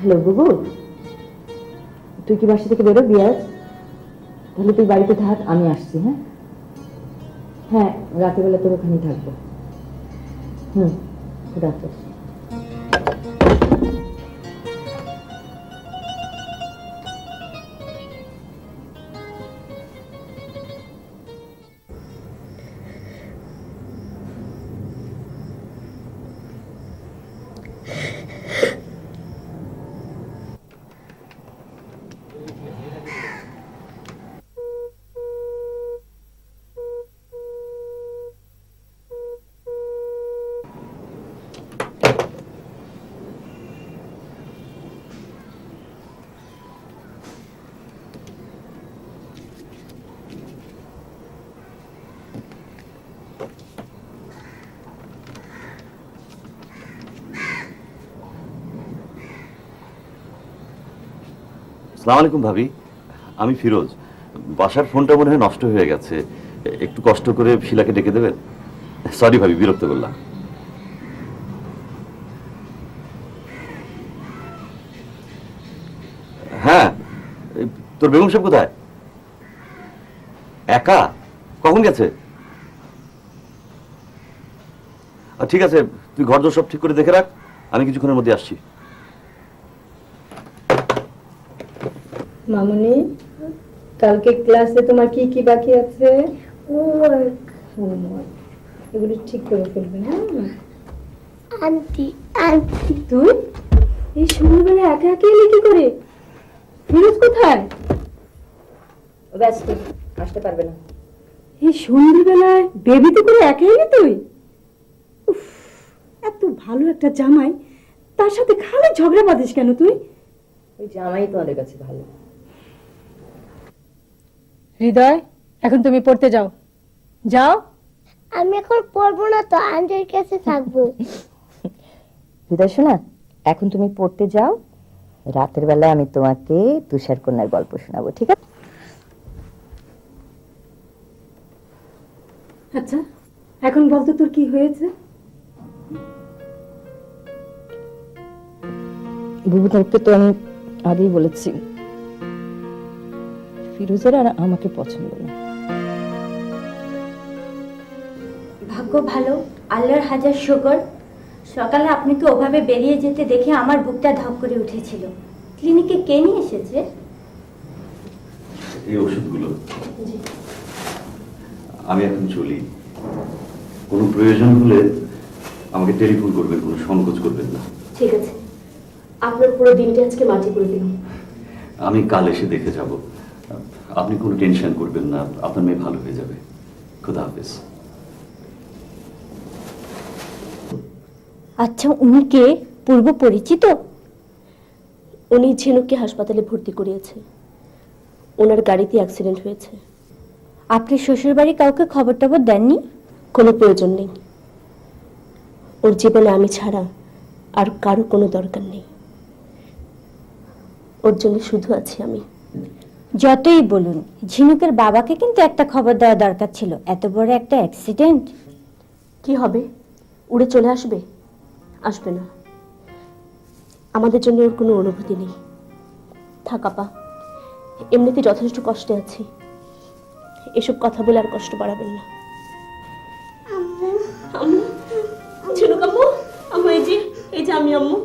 Hello বুবু তুই কি বাসা থেকে বেরো বিয়াজ তাহলে তুই বাড়িতে থাক, আমি আসছি হ্যাঁ? হ্যাঁ রাতের বেলা তোর ওখানেই থাকব। হুম খুব সালাম আলাইকুম ভাবি, আমি ফিরোজ। বাসার ফোনটা মনে হয় নষ্ট হয়ে গেছে। একটু কষ্ট করে শিলাকে ডেকে দেবেন? সরি ভাবি, বিরক্ত করলাম। হ্যাঁ তোর বেগম সাহেব কোথায়? একা? কখন গেছে? ঠিক আছে, তুই ঘর সব ঠিক করে দেখে রাখ, আমি কিছুক্ষণের মধ্যে আসছি। মামুনি কালকে ক্লাসে তোমার কি কি বাকি আছে? Homework। এগুলো ঠিক করে ফেলবে হ্যাঁ? আন্টি আন্টি তুই? এই সন্ধ্যাবেলা একা একা এলি কি করে? ফিরোজ কোথায়? ব্যস্ত আসতে পারবে না। এই সন্ধ্যাবেলায় বেবিতে করে একা এলি তুই? উফ, এত ভালো একটা জামাই তার সাথে খালি ঝগড়া বাঁধিস কেন তুই? ওই জামাই তোমাদের কাছে ভালো। হৃদয় এখন তুমি পড়তে যাও। যাও। আমি এখন পড়ব না তো আন্টির কাছে থাকব। হৃদয় শোনা এখন তুমি পড়তে যাও। রাতের বেলায় আমি তোমাকে তুষার কন্যার গল্প শোনাবো ঠিক আছে? আচ্ছা এখন বলতো তোর কি হয়েছে? বুবুদারকে তো আমি আগেই বলেছি। ফিরোজের আর আমাকে পছন্দ না। ভাগ্য ভালো আল্লাহর হাজার শুকর। সকালে আপনাকে ওভাবে বেরিয়ে যেতে দেখে আমার বুকটা ধপ করে উঠেছিল। ক্লিনিকে কে নিয়ে এসেছে? এই ওষুধগুলো। আমি এখন চলি। কোনো প্রয়োজন হলে আমাকে টেলিফোন করবেন কোনো সংকোচ করবেন না। ঠিক আছে। আপনার পুরো দিনটা আজকে মাটি করে দিলাম। আমি কাল এসে দেখে যাব। আপনি কোনো টেনশন করবেন না, আপনার মেয়ে ভালো হয়ে যাবে। খোদা হাফেজ। আচ্ছা উনি কে? পূর্ব পরিচিত? উনি ঝিনুককে হাসপাতালে ভর্তি করিয়েছে। ওনার গাড়িতে অ্যাক্সিডেন্ট হয়েছে। আপনি শ্বশুরবাড়ি কাউকে খবর টবর দেননি? কোনো প্রয়োজন নেই। ওর জীবনে আমি ছাড়া আর কারও কোনো দরকার নেই। ওর জন্য শুধু আছি আমি। যতই বলুন ঝিনুকের বাবাকে কিন্তু একটা খবর দেওয়া দরকার ছিল। এত বড় একটা অ্যাক্সিডেন্ট কি হবে? উড়ে চলে আসবে? আসবে না। আমাদের জন্য ওর কোনো অনুভূতি নেই। থাক আপা এমনিতে যথেষ্ট কষ্টে আছি। এসব কথা বলে আর কষ্ট বাড়াবেন না। আম্মু। ঝিনুক আম্মু আম্মু এই যে এই যে আমি আম্মু।